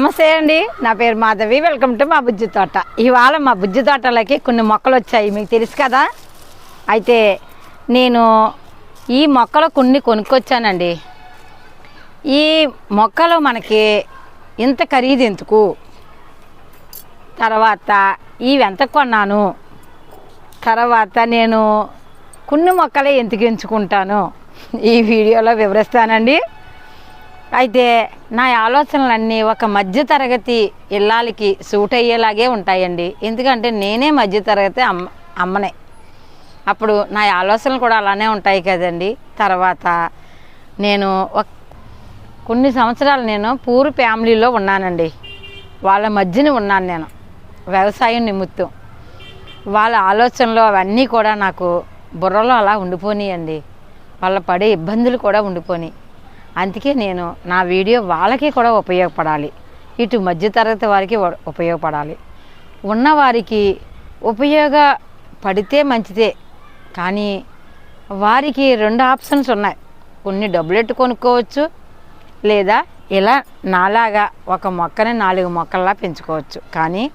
నమస్తే అండి. నా పేరు మాధవి. వెల్కమ్ టు మా బుజ్జి తోట. ఇవాళ మా బుజ్జి తోటలోకి కొన్ని మొక్కలు వచ్చాయి. మీకు తెలుసు కదా? అయితే నేను ఈ మొక్కలు కొన్ని కొనుక్కొచ్చానండి. ఈ మొక్కలు మనకి ఇంత ఖరీదు ఎందుకు? తర్వాత ఇవి ఎంత కొన్నాను? తర్వాత నేను కొన్ని మొక్కలే ఎందుకు ఎంచుకుంటాను? ఈ వీడియోలో వివరిస్తానండి. అయితే నా ఆలోచనలన్నీ ఒక మధ్యతరగతి ఇళ్ళకి సూట్ అయ్యేలాగే ఉంటాయండి. ఎందుకంటే నేనే మధ్యతరగతి అమ్మ అమ్మనే. అప్పుడు నా ఆలోచనలు కూడా అలానే ఉంటాయి కదండి. తర్వాత నేను కొన్ని సంవత్సరాలు నేను పూర్ ఫ్యామిలీలో ఉన్నానండి. వాళ్ళ మధ్యన ఉన్నాను నేను. వ్యవసాయం నిమిత్తం. వాళ్ళ ఆలోచనలు అవన్నీ కూడా నాకు బుర్రలో అలా ఉండిపోనియండి. వాళ్ళ పడే ఇబ్బందులు కూడా ఉండిపోని. అందుకే నేను నా వీడియో వాళ్ళకి కూడా ఉపయోగపడాలి. ఇటు మధ్యతరగతి వారికి ఉపయోగపడాలి. ఉన్నవారికి ఉపయోగపడితే మంచిదే. కానీ వారికి రెండు ఆప్షన్స్ ఉన్నాయి. కొన్ని డబ్బులెట్టు కొనుక్కోవచ్చు లేదా ఇలా నాలాగా ఒక మొక్కని నాలుగు మొక్కల్లా పెంచుకోవచ్చు. కానీ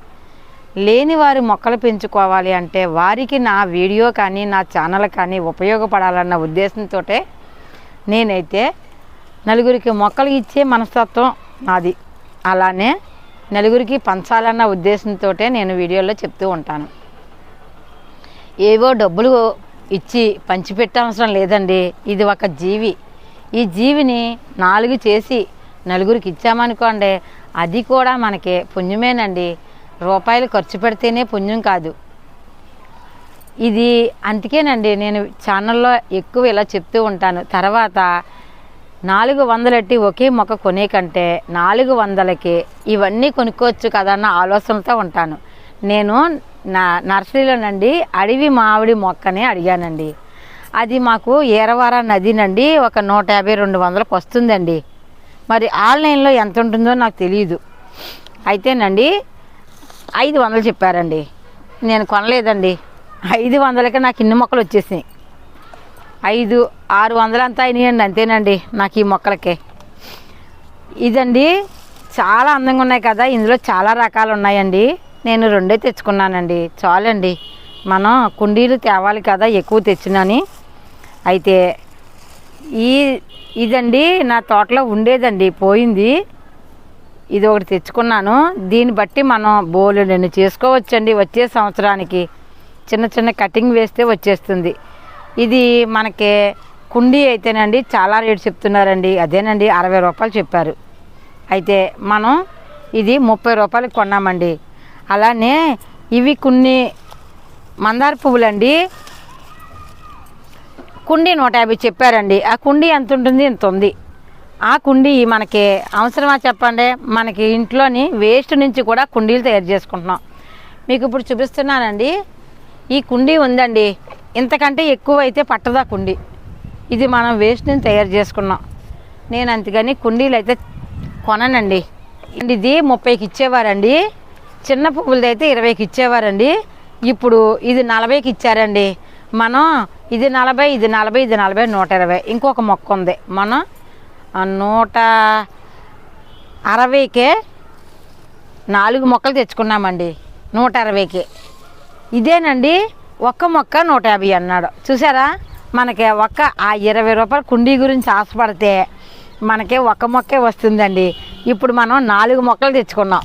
లేని వారి మొక్కలు పెంచుకోవాలి అంటే వారికి నా వీడియో కానీ నా ఛానల్ కానీ ఉపయోగపడాలన్న ఉద్దేశంతో నేనైతే నలుగురికి మొక్కలు ఇచ్చే మనస్తత్వం నాది. అలానే నలుగురికి పంచాలన్న ఉద్దేశంతో నేను వీడియోలో చెప్తూ ఉంటాను. ఏవో డబ్బులు ఇచ్చి పంచిపెట్టవసరం లేదండి. ఇది ఒక జీవి. ఈ జీవిని నాలుగు చేసి నలుగురికి ఇచ్చామనుకోండి అది కూడా మనకి పుణ్యమేనండి. రూపాయలు ఖర్చు పెడితేనే పుణ్యం కాదు. ఇది అందుకేనండి నేను ఛానల్లో ఎక్కువ ఇలా చెప్తూ ఉంటాను. తర్వాత నాలుగు వందలట్టి ఒకే మొక్క కొనే కంటే నాలుగు వందలకి ఇవన్నీ కొనుక్కోవచ్చు కదా అన్న ఆలోచనతో ఉంటాను. నేను నా నర్సరీలోనండి అడవి మామిడి మొక్కని అడిగానండి. అది మాకు ఏరవార నది నండి ఒక నూట యాభై రెండు వందలకు వస్తుందండి. మరి ఆన్లైన్లో ఎంత ఉంటుందో నాకు తెలియదు అయితేనండి ఐదు వందలు చెప్పారండి. నేను కొనలేదండి. ఐదు వందలకి నాకు ఇన్ని మొక్కలు వచ్చేసినాయి. ఐదు ఆరు వందలు అంతా అయినాయండి అంతేనండి నాకు ఈ మొక్కలకి. ఇదండి చాలా అందంగా ఉన్నాయి కదా ఇందులో చాలా రకాలు ఉన్నాయండి. నేను రెండే తెచ్చుకున్నానండి. చాలండి. మనం కుండీలు తేవాలి కదా ఎక్కువ తెచ్చినని. అయితే ఈ ఇదండి నా తోటలో ఉండేదండి పోయింది. ఇది ఒకటి తెచ్చుకున్నాను. దీన్ని బట్టి మనం బోలు నేను చేసుకోవచ్చండి వచ్చే సంవత్సరానికి. చిన్న చిన్న కటింగ్ వేస్తే వచ్చేస్తుంది. ఇది మనకి కుండీ అయితేనండి చాలా రేటు చెప్తున్నారండి. అదేనండి అరవై రూపాయలు చెప్పారు. అయితే మనం ఇది ముప్పై రూపాయలకి కొన్నామండి. అలానే ఇవి కొన్ని మందార పువ్వులండి. కుండీ నూట యాభై చెప్పారండి. ఆ కుండీ ఎంత ఉంటుంది? ఇంత ఉంది. ఆ కుండీ మనకి అవసరమా చెప్పండి? మనకి ఇంట్లోని వేస్ట్ నుంచి కూడా కుండీలు తయారు చేసుకుంటున్నాం. మీకు ఇప్పుడు చూపిస్తున్నానండి. ఈ కుండీ ఉందండి. ఇంతకంటే ఎక్కువ అయితే పట్టదా కుండీ? ఇది మనం వేస్ట్ తయారు చేసుకున్నాం. నేను అంతగాని కుండీలు అయితే కొననండి ఇది ముప్పైకి ఇచ్చేవారండి. చిన్న పువ్వులది అయితే ఇరవైకి ఇచ్చేవారండి. ఇప్పుడు ఇది నలభైకి ఇచ్చారండి. మనం ఇది నలభై ఇది నలభై ఇది నలభై నూట ఇరవై. ఇంకొక మొక్క ఉంది. మనం నూట అరవైకే నాలుగు మొక్కలు తెచ్చుకున్నామండి. నూట అరవైకి. ఇదేనండి ఒక్క మొక్క నూట యాభై అన్నాడు. చూసారా? మనకి ఒక్క ఆ ఇరవై రూపాయల కుండీ గురించి ఆశపడితే మనకి ఒక్క మొక్కే వస్తుందండి. ఇప్పుడు మనం నాలుగు మొక్కలు తెచ్చుకున్నాం.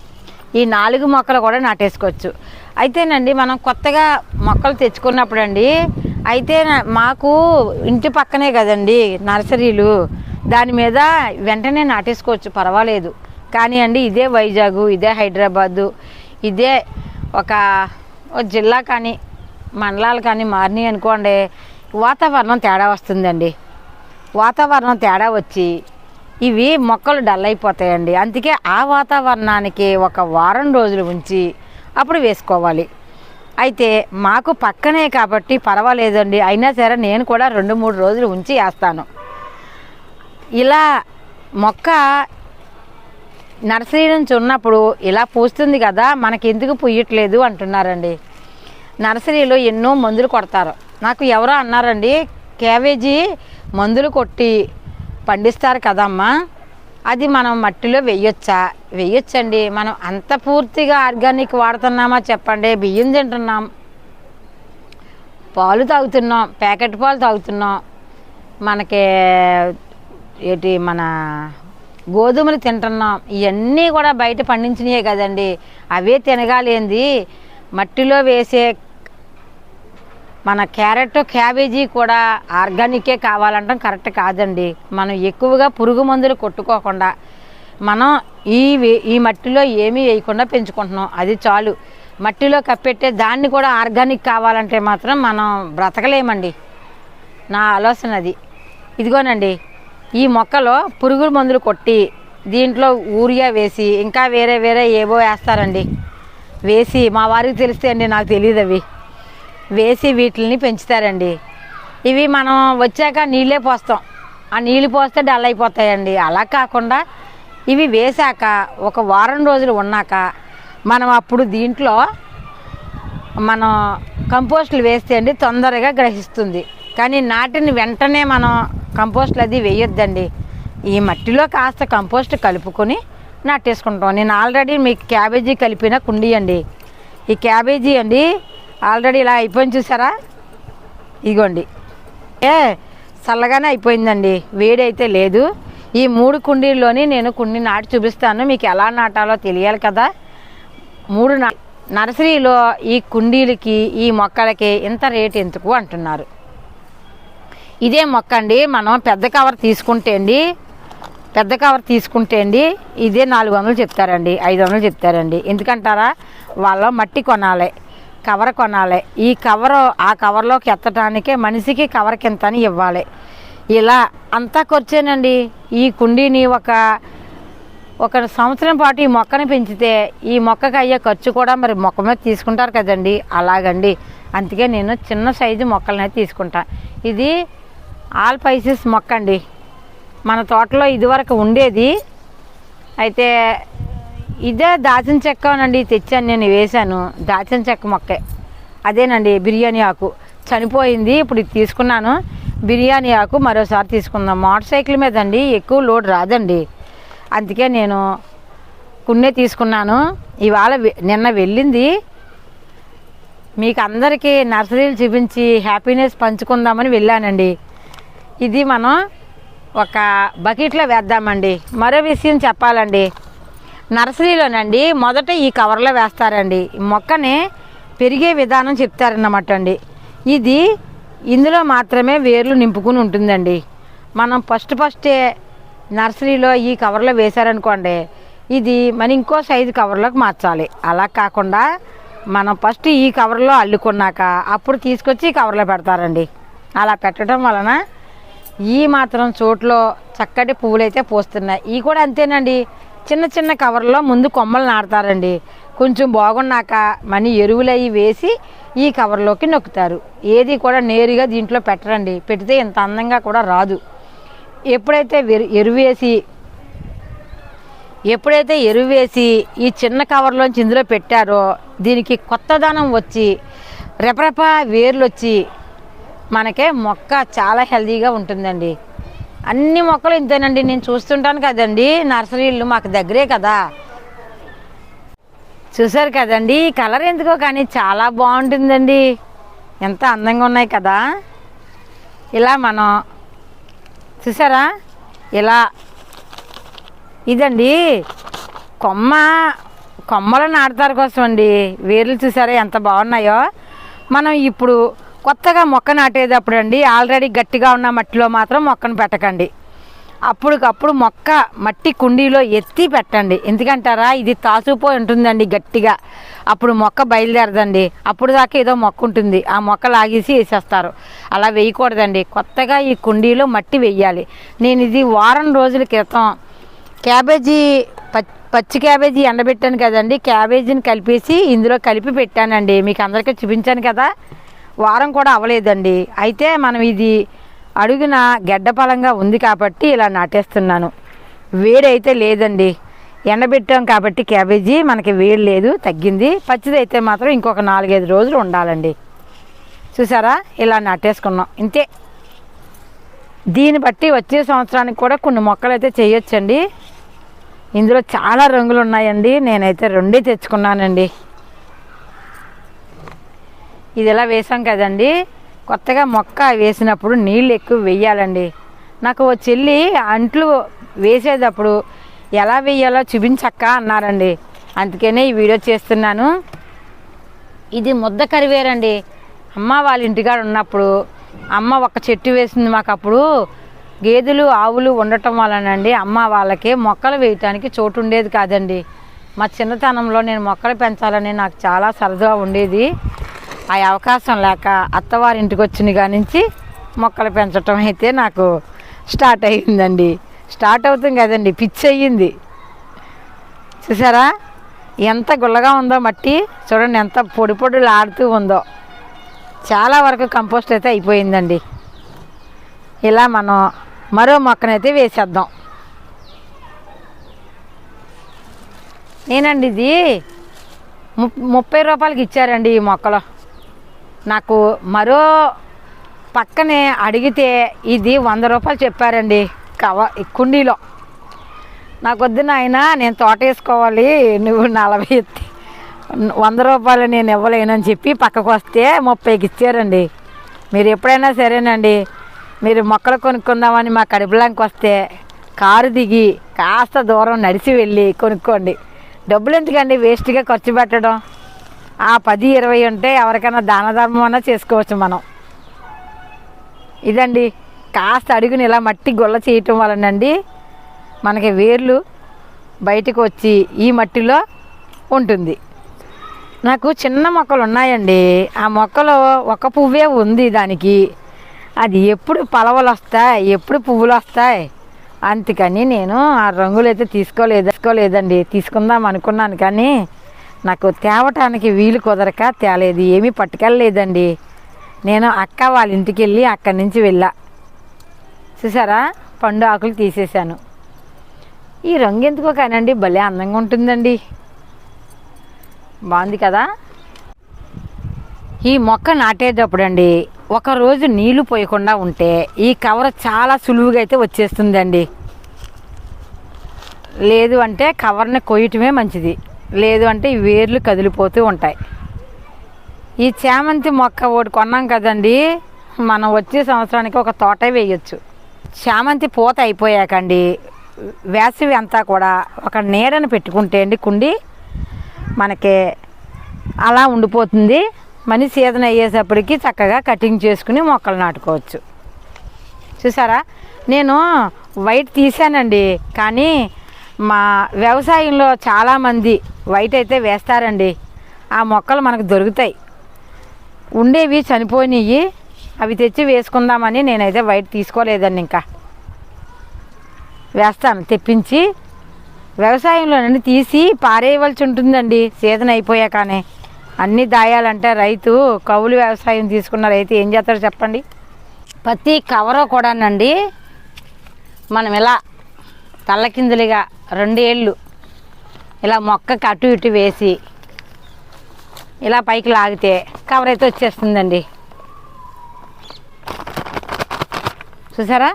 ఈ నాలుగు మొక్కలు కూడా నాటేసుకోవచ్చు. అయితేనండి మనం కొత్తగా మొక్కలు తెచ్చుకున్నప్పుడు అండి అయితే మాకు ఇంటి పక్కనే కదండి నర్సరీలు. దాని మీద వెంటనే నాటేసుకోవచ్చు పర్వాలేదు. కానీ అండి ఇదే వైజాగ్ ఇదే హైదరాబాదు ఇదే ఒక జిల్లా కానీ మండలాలు కానీ మారినాయి అనుకోండి వాతావరణం తేడా వస్తుందండి. వాతావరణం తేడా వచ్చి ఇవి మొక్కలు డల్ అయిపోతాయండి. అందుకే ఆ వాతావరణానికి ఒక వారం రోజులు ఉంచి అప్పుడు వేసుకోవాలి. అయితే మాకు పక్కనే కాబట్టి పర్వాలేదండి. అయినా సరే నేను కూడా రెండు మూడు రోజులు ఉంచి వేస్తాను. ఇలా మొక్క నర్సరీ నుంచి ఉన్నప్పుడు ఇలా పూస్తుంది కదా మనకి ఎందుకు పుయ్యట్లేదు అంటున్నారండి. నర్సరీలో ఎన్నో మందులు కొడతారు. నాకు ఎవరో అన్నారండి క్యాబేజీ మందులు కొట్టి పండిస్తారు కదమ్మా. అది మనం మట్టిలో వేయొచ్చా? వేయొచ్చండి. మనం అంత పూర్తిగా ఆర్గానిక్ వాడుతున్నామా చెప్పండి. బియ్యం తింటున్నాం. పాలు తాగుతున్నాం. ప్యాకెట్ పాలు తాగుతున్నాం. మనకి ఏంటి మన గోధుమలు తింటున్నాం. ఇవన్నీ కూడా బయట పండించినవే కదండి. అవే తినగాలేంది. మట్టిలో వేసే మన క్యారెట్ క్యాబేజీ కూడా ఆర్గానికే కావాలంటాం కరెక్ట్ కాదండి. మనం ఎక్కువగా పురుగు మందులు కొట్టుకోకుండా మనం ఈ ఈ మట్టిలో ఏమీ వేయకుండా పెంచుకుంటున్నాం. అది చాలు. మట్టిలో కప్పెట్టే దాన్ని కూడా ఆర్గానిక్ కావాలంటే మాత్రం మనం బ్రతకలేమండి. నా ఆలోచన అది. ఇదిగోనండి ఈ మొక్కలో పురుగుల మందులు కొట్టి దీంట్లో యూరియా వేసి ఇంకా వేరే వేరే ఏవో వేస్తారండి. వేసి మా వారికి తెలిస్తే అండి నాకు తెలియదు అవి. వేసి వీటిని పెంచుతారండి. ఇవి మనం వచ్చాక నీళ్ళే పోస్తాం. ఆ నీళ్ళు పోస్తే డల్ అయిపోతాయండి. అలా కాకుండా ఇవి వేశాక ఒక వారం రోజులు ఉన్నాక మనం అప్పుడు దీంట్లో మనం కంపోస్టులు వేస్తే అండి తొందరగా గ్రహిస్తుంది. కానీ నాటిన వెంటనే మనం కంపోస్టులు అది వేయొద్దండి. ఈ మట్టిలో కాస్త కంపోస్ట్ కలుపుకొని నాటేసుకుంటాం. నేను ఆల్రెడీ మీకు క్యాబేజీ కలిపిన కుండీ అండి. ఈ క్యాబేజీ అండి ఆల్రెడీ ఇలా అయిపోయింది చూసారా? ఇదిగోండి ఏ చల్లగానే అయిపోయిందండి. వేడి అయితే లేదు. ఈ మూడు కుండీల్లోని నేను కుండీ నాటి చూపిస్తాను. మీకు ఎలా నాటాలో తెలియాలి కదా. మూడు నా నర్సరీలో ఈ కుండీలకి ఈ మొక్కలకి ఇంత రేట్ ఎందుకు అంటున్నారు. ఇదే మొక్క అండి. మనం పెద్ద కవర్ తీసుకుంటే అండి పెద్ద కవర్ తీసుకుంటే అండి ఇదే నాలుగు వందలు చెప్తారండి. ఐదు వందలు చెప్తారండి. ఎందుకంటారా? వాళ్ళ మట్టి కొనాలి. కవర్ కొనాలి. ఈ కవర్ ఆ కవర్లోకి ఎత్తడానికే మనిషికి కవర్ కింత అని ఇవ్వాలి. ఇలా అంతా ఖర్చేనండి. ఈ కుండీని ఒక ఒక సంవత్సరం పాటు ఈ మొక్కని పెంచితే ఈ మొక్కకి అయ్యే ఖర్చు కూడా మరి మొక్క మీద తీసుకుంటారు కదండి. అలాగండి. అందుకే నేను చిన్న సైజు మొక్కలనే తీసుకుంటాను ఇది ఆల్ పైసెస్ మొక్క అండి మన తోటలో ఇదివరకు ఉండేది. అయితే ఇదే దాచిన చెక్కనండి తెచ్చాను నేను వేశాను. దాచిన చెక్క మొక్కే. అదేనండి బిర్యానీ ఆకు. చనిపోయింది ఇప్పుడు ఇది తీసుకున్నాను. బిర్యానీ ఆకు మరోసారి తీసుకుందాం. మోటార్ సైకిల్ మీద అండి ఎక్కువ లోడ్ రాదండి. అందుకే నేను కున్నే తీసుకున్నాను. ఇవాళ నిన్న వెళ్ళింది. మీకు అందరికీ నర్సరీలు చూపించి హ్యాపీనెస్ పంచుకుందామని వెళ్ళానండి. ఇది మనం ఒక బకెట్లో వేద్దామండి. మరో విషయం చెప్పాలండి. నర్సరీలోనండి మొదట ఈ కవర్లో వేస్తారండి. ఈ మొక్కని పెరిగే విధానం చెప్తారన్నమాట అండి ఇది ఇందులో మాత్రమే వేర్లు నింపుకుని ఉంటుందండి. మనం ఫస్ట్ ఫస్టే నర్సరీలో ఈ కవర్లో వేశారనుకోండి ఇది మన ఇంకో సైజు కవర్లోకి మార్చాలి. అలా కాకుండా మనం ఫస్ట్ ఈ కవర్లో అల్లుకున్నాక అప్పుడు తీసుకొచ్చి ఈ కవర్లో పెడతారండి. అలా పెట్టడం వలన ఈ మాత్రం చోట్లో చక్కటి పువ్వులు అయితే పూస్తున్నాయి. ఈ కూడా అంతేనండి. చిన్న చిన్న కవర్లో ముందు కొమ్మలు నాడతారండి కొంచెం బాగున్నాక మనీ ఎరువులు అవి వేసి ఈ కవర్లోకి నొక్కుతారు. ఏది కూడా నేరుగా దీంట్లో పెట్టరండి. పెడితే ఇంత అందంగా కూడా రాదు. ఎప్పుడైతే వెరు- ఎరువు వేసి ఎప్పుడైతే ఎరువు వేసి ఈ చిన్న కవర్లోంచి ఇందులో పెట్టారో దీనికి కొత్తదనం వచ్చి రెపరెప వేర్లు వచ్చి మనకే మొక్క చాలా హెల్తీగా ఉంటుందండి. అన్ని మొక్కలు ఇంతేనండి. నేను చూస్తుంటాను కదండి. నర్సరీలు మాకు దగ్గరే కదా. చూసారు కదండి. ఈ కలర్ ఎందుకో కానీ చాలా బాగుంటుందండి. ఎంత అందంగా ఉన్నాయి కదా. ఇలా మనం చూసారా? ఇలా ఇదండి. కొమ్మ కొమ్మలు నాటుతారు కోసం అండి వేర్లు చూసారా ఎంత బాగున్నాయో. మనం ఇప్పుడు కొత్తగా మొక్క నాటేటప్పుడు అండి ఆల్రెడీ గట్టిగా ఉన్న మట్టిలో మాత్రం మొక్కను పెట్టకండి. అప్పటికప్పుడు మొక్క మట్టి కుండీలో ఎత్తి పెట్టండి. ఎందుకంటారా? ఇది తాసుపోయి ఉంటుందండి గట్టిగా. అప్పుడు మొక్క బయలుదేరదండి. అప్పుడు దాకా ఏదో మొక్క ఉంటుంది. ఆ మొక్క లాగేసి వేసేస్తారు. అలా వేయకూడదండి. కొత్తగా ఈ కుండీలో మట్టి వేయాలి. నేను ఇది వారం రోజుల క్రితం క్యాబేజీ పచ్చి క్యాబేజీ ఎండబెట్టాను కదండి. క్యాబేజీని కలిపేసి ఇందులో కలిపి పెట్టానండి. మీకు అందరికీ చూపించాను కదా. వారం కూడా అవ్వలేదండి. అయితే మనం ఇది అడుగున గెడ్డపలంగా ఉంది కాబట్టి ఇలా నాటేస్తున్నాను. వేడైతే లేదండి. ఎండబెట్టాం కాబట్టి క్యాబేజీ మనకి వేడి లేదు తగ్గింది. పచ్చిదైతే మాత్రం ఇంకొక నాలుగైదు రోజులు ఉండాలండి. చూసారా? ఇలా నాటేసుకున్నాం. ఇంతే. దీన్ని బట్టి వచ్చే సంవత్సరానికి కూడా కొన్ని మొక్కలు అయితే చేయొచ్చండి. ఇందులో చాలా రంగులు ఉన్నాయండి నేనైతే రెండే తెచ్చుకున్నానండి. ఇది ఇలా వేసాం కదండి. కొత్తగా మొక్క వేసినప్పుడు నీళ్ళు ఎక్కువ వేయాలండి నాకు ఓ చెల్లి అంట్లు వేసేటప్పుడు ఎలా వేయాలో చూపించక్క అన్నారండి. అందుకనే ఈ వీడియో చేస్తున్నాను. ఇది ముద్ద కరివేరండి. అమ్మ వాళ్ళ ఇంటికాడ ఉన్నప్పుడు అమ్మ ఒక చెట్టు వేసింది మాకు అప్పుడు గేదెలు ఆవులు ఉండటం వలనండి అమ్మ వాళ్ళకి మొక్కలు వేయటానికి చోటు ఉండేది కాదండి. మా చిన్నతనంలో నేను మొక్కలు పెంచాలని నాకు చాలా సరదా ఉండేది. ఆ అవకాశం లేక అత్తవారింటికి వచ్చిన కానించి నుంచి మొక్కలు పెంచటం అయితే నాకు స్టార్ట్ అయ్యిందండి. స్టార్ట్ అవుతుంది కదండి పిచ్చి అయ్యింది. చూసారా? ఎంత గుల్లగా ఉందో మట్టి చూడండి ఎంత పొడి పొడులు ఆడుతూ ఉందో. చాలా వరకు కంపోస్ట్ అయితే అయిపోయిందండి. ఇలా మనం మరో మొక్కనైతే వేసేద్దాం. నేనండి ఇది ముప్పై రూపాయలకి ఇచ్చారండి ఈ మొక్కలు. నాకు మరో పక్కనే అడిగితే ఇది వంద రూపాయలు చెప్పారండి కవ కుండీలో. నాకు వద్దు నాయన నేను తోట వేసుకోవాలి నువ్వు నలభై ఎత్తి వంద రూపాయలు నేను ఇవ్వలేనని చెప్పి పక్కకు వస్తే ముప్పైకి ఇచ్చారండి. మీరు ఎప్పుడైనా సరేనండి మీరు మొక్కలు కొనుక్కుందామని మా కడుపులాంకి వస్తే కారు దిగి కాస్త దూరం నడిచి వెళ్ళి కొనుక్కోండి. డబ్బులు ఎందుకండి వేస్ట్గా ఖర్చు పెట్టడం? ఆ పది ఇరవై ఉంటే ఎవరికైనా దాన ధర్మం అన్నా చేసుకోవచ్చు మనం. ఇదండి. కాస్త అడుగుని ఇలా మట్టి గుల్ల చేయటం వలనండి మనకి వేర్లు బయటకు వచ్చి ఈ మట్టిలో ఉంటుంది. నాకు చిన్న మొక్కలు ఉన్నాయండి. ఆ మొక్కలో ఒక పువ్వే ఉంది దానికి. అది ఎప్పుడు పలవలు వస్తాయి ఎప్పుడు పువ్వులు వస్తాయి? అందుకని నేను ఆ రంగులు అయితే తీసుకోలేదు తీసుకోలేదండి. తీసుకుందాం అనుకున్నాను కానీ నాకు తేవటానికి వీలు కుదరక తేలేదు ఏమీ పట్టుకెళ్ళలేదండి. నేను అక్క వాళ్ళ ఇంటికి వెళ్ళి అక్కడి నుంచి వెళ్ళా. చూసారా? పండు ఆకులు తీసేశాను. ఈ రంగు ఎందుకో కానండి భలే అందంగా ఉంటుందండి. బాగుంది కదా? ఈ మొక్క నాటేటప్పుడు అండి ఒకరోజు నీళ్ళు పోయకుండా ఉంటే ఈ కవర్ చాలా సులువుగా అయితే వచ్చేస్తుందండి. లేదు అంటే కవర్ని కొయ్యటమే మంచిది. లేదు అంటే ఈ వేర్లు కదిలిపోతూ ఉంటాయి. ఈ చామంతి మొక్క ఒకటి కొన్నాం కదండి మనం వచ్చే సంవత్సరానికి ఒక తోట వేయొచ్చు. చామంతి పూత అయిపోయాకండి. వేసవి అంతా కూడా ఒక నీడను పెట్టుకుంటే అండి కుండి మనకి అలా ఉండిపోతుంది. మనీ సీజన్ అయ్యేటప్పటికి చక్కగా కటింగ్ చేసుకుని మొక్కలు నాటుకోవచ్చు. చూసారా? నేను వైట్ తీసానండి కానీ మా వ్యవసాయంలో చాలామంది వైట్ అయితే వేస్తారండి. ఆ మొక్కలు మనకు దొరుకుతాయి. ఉండేవి చనిపోయినవి అవి తెచ్చి వేసుకుందామని నేనైతే వైట్ తీసుకోలేదండి ఇంకా. వేస్తాను తెప్పించి. వ్యవసాయంలో నుండి తీసి పారేయవలసి ఉంటుందండి సీజన్ అయిపోయాకనే. అన్నీ దాయాలంటే రైతు కౌలు వ్యవసాయం తీసుకున్న రైతు ఏం చేస్తాడో చెప్పండి. ప్రతి కవరు కూడానండి మనం ఇలా తల్లకిందులుగా రెండేళ్ళు ఇలా మొక్కకి అటు ఇటు వేసి ఇలా పైకి లాగితే కవర్ అయితే వచ్చేస్తుందండి. చూసారా?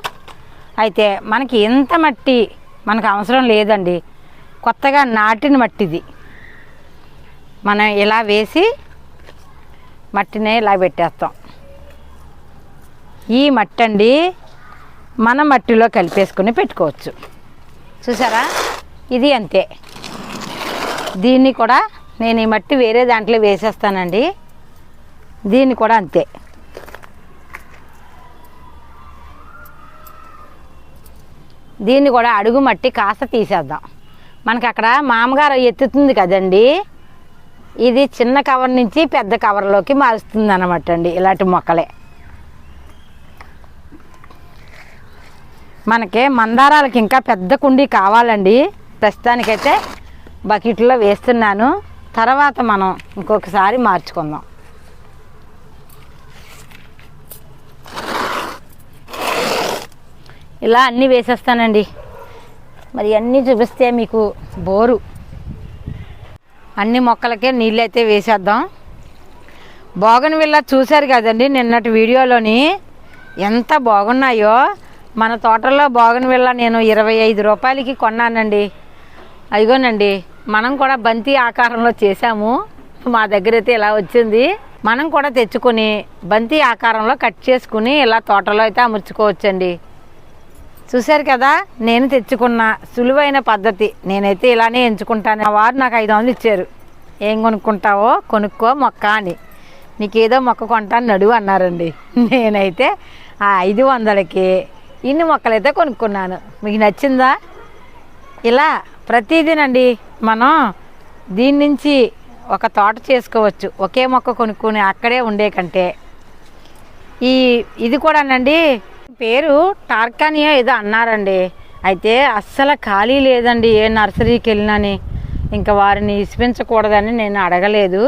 అయితే మనకి ఎంత మట్టి మనకు అవసరం లేదండి. కొత్తగా నాటిన మట్టిది. మనం ఇలా వేసి మట్టిని ఇలా పెట్టేస్తాం. ఈ మట్టి అండి మన మట్టిలో కలిపేసుకుని పెట్టుకోవచ్చు. చూసారా? ఇది అంతే. దీన్ని కూడా నేను ఈ మట్టి వేరే దాంట్లో వేసేస్తానండి. దీన్ని కూడా అంతే. దీన్ని కూడా అడుగు మట్టి కాస్త తీసేద్దాం. మనకి అక్కడ మామగారు ఎత్తుతుంది కదండి. ఇది చిన్న కవర్ నుంచి పెద్ద కవర్లోకి మారుస్తుంది అనమాట అండి ఇలాంటి మొక్కలే. మనకి మందారాలకి ఇంకా పెద్ద కుండీ కావాలండి. ప్రస్తుతానికైతే బకెట్లో వేస్తున్నాను. తర్వాత మనం ఇంకొకసారి మార్చుకుందాం. ఇలా అన్నీ వేసేస్తానండి. మరి అన్నీ చూపిస్తే మీకు బోరు. అన్ని మొక్కలకే నీళ్ళు అయితే వేసేద్దాం. బోగన్ విల్ల చూశారు కదండి నిన్నటి వీడియోలోని ఎంత బాగున్నాయో. మన తోటలో బోగన్విల్ల నేను ఇరవై ఐదు రూపాయలకి కొన్నానండి. అదిగోనండి మనం కూడా బంతి ఆకారంలో చేసాము మా దగ్గర అయితే ఇలా వచ్చింది. మనం కూడా తెచ్చుకొని బంతి ఆకారంలో కట్ చేసుకుని ఇలా తోటలో అయితే అమర్చుకోవచ్చండి. చూశారు కదా నేను తెచ్చుకున్న సులువైన పద్ధతి. నేనైతే ఇలానే ఎంచుకుంటాను. మా వారు నాకు ఐదు వందలు ఇచ్చారు. ఏం కొనుక్కుంటావో కొనుక్కో మొక్క అని. నీకేదో మొక్క కొంటాను నడువు అన్నారండి. నేనైతే ఆ ఐదు వందలకి ఇన్ని మొక్కలైతే కొనుక్కున్నాను. మీకు నచ్చిందా? ఇలా ప్రతిదీనండి మనం దీని నుంచి ఒక తోట చేసుకోవచ్చు. ఒకే మొక్క కొనుక్కుని అక్కడే ఉండే కంటే. ఈ ఇది కూడానండి పేరు టార్కానియా ఏదో అన్నారండి. అయితే అస్సలు ఖాళీ లేదండి ఏ నర్సరీకి వెళ్ళినని. ఇంకా వారిని ఇసిపించకూడదని నేను అడగలేదు.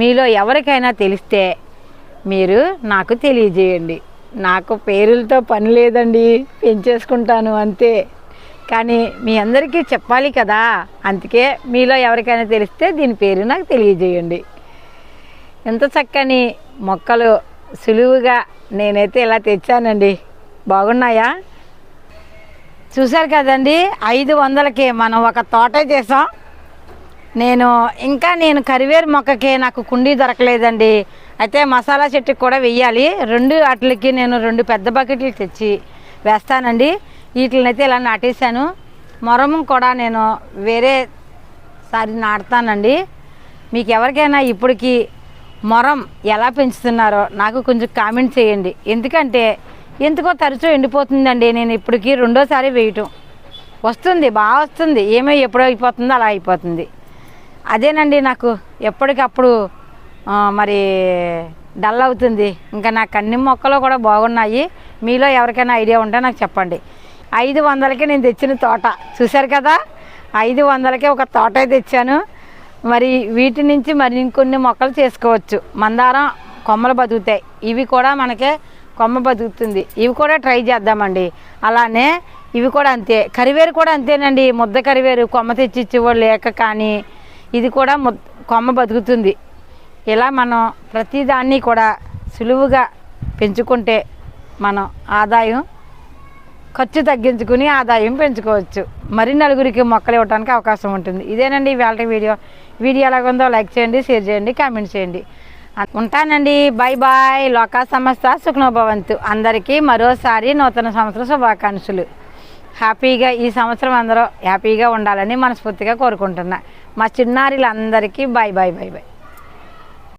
మీలో ఎవరికైనా తెలిస్తే మీరు నాకు తెలియజేయండి. నాకు పేరులతో పని లేదండి పెంచేసుకుంటాను అంతే. కానీ మీ అందరికీ చెప్పాలి కదా అందుకే మీలో ఎవరికైనా తెలిస్తే దీని పేరు నాకు తెలియజేయండి. ఎంత చక్కని మొక్కలు సులువుగా నేనైతే ఇలా తెచ్చానండి. బాగున్నాయా? చూశారు కదండి ఐదు వందలకి మనం ఒక తోట చేసాం. నేను ఇంకా నేను కరివేరు మొక్కకి నాకు కుండీ దొరకలేదండి. అయితే మసాలా చెట్టుకి కూడా వెయ్యాలి. రెండు వాటికి నేను రెండు పెద్ద బకెట్లు తెచ్చి వేస్తానండి. వీటినైతే ఇలా నాటేశాను. మొరము కూడా నేను వేరే సారి నాటుతానండి. మీకు ఎవరికైనా ఇప్పటికి మొరం ఎలా పెంచుతున్నారో నాకు కొంచెం కామెంట్ చేయండి. ఎందుకంటే ఎందుకో తరచూ ఎండిపోతుందండి. నేను ఇప్పటికీ రెండోసారి వేయటం. వస్తుంది బాగా వస్తుంది. ఏమో ఎప్పుడో అయిపోతుందో అలా అయిపోతుంది. అదేనండి నాకు ఎప్పటికప్పుడు మరి డల్ అవుతుంది. ఇంకా నాకు అన్ని మొక్కలు కూడా బాగున్నాయి. మీలో ఎవరికైనా ఐడియా ఉంటే నాకు చెప్పండి. ఐదు వందలకి నేను తెచ్చిన తోట. చూశారు కదా? ఐదు వందలకి ఒక తోట తెచ్చాను. మరి వీటి నుంచి మరి ఇంకొన్ని మొక్కలు చేసుకోవచ్చు. మందారం కొమ్మలు బతుకుతాయి. ఇవి కూడా మనకే కొమ్మ బతుకుతుంది. ఇవి కూడా ట్రై చేద్దామండి. అలానే ఇవి కూడా అంతే. కరివేరు కూడా అంతేనండి. ముద్ద కరివేరు కొమ్మ తెచ్చి ఇచ్చేవాళ్ళు లేక కానీ ఇది కూడా కొమ్మ బతుకుతుంది. ఇలా మనం ప్రతిదాన్ని కూడా సులువుగా పెంచుకుంటే మనం ఆదాయం ఖర్చు తగ్గించుకుని ఆదాయం పెంచుకోవచ్చు. మరి నలుగురికి మొక్కలు ఇవ్వడానికి అవకాశం ఉంటుంది. ఇదేనండి ఇవాళ వీడియో. వీడియో ఎలాగుందో లైక్ చేయండి షేర్ చేయండి కామెంట్ చేయండి. ఉంటానండి. Bye bye. లోకా సంస్థ సుఖనోభవంతు. అందరికీ మరోసారి నూతన సంవత్సర శుభాకాంక్షలు. హ్యాపీగా ఈ సంవత్సరం అందరూ హ్యాపీగా ఉండాలని మనస్ఫూర్తిగా కోరుకుంటున్నా. మా చిన్నారులందరికీ బాయ్ బాయ్ బాయ్ బాయ్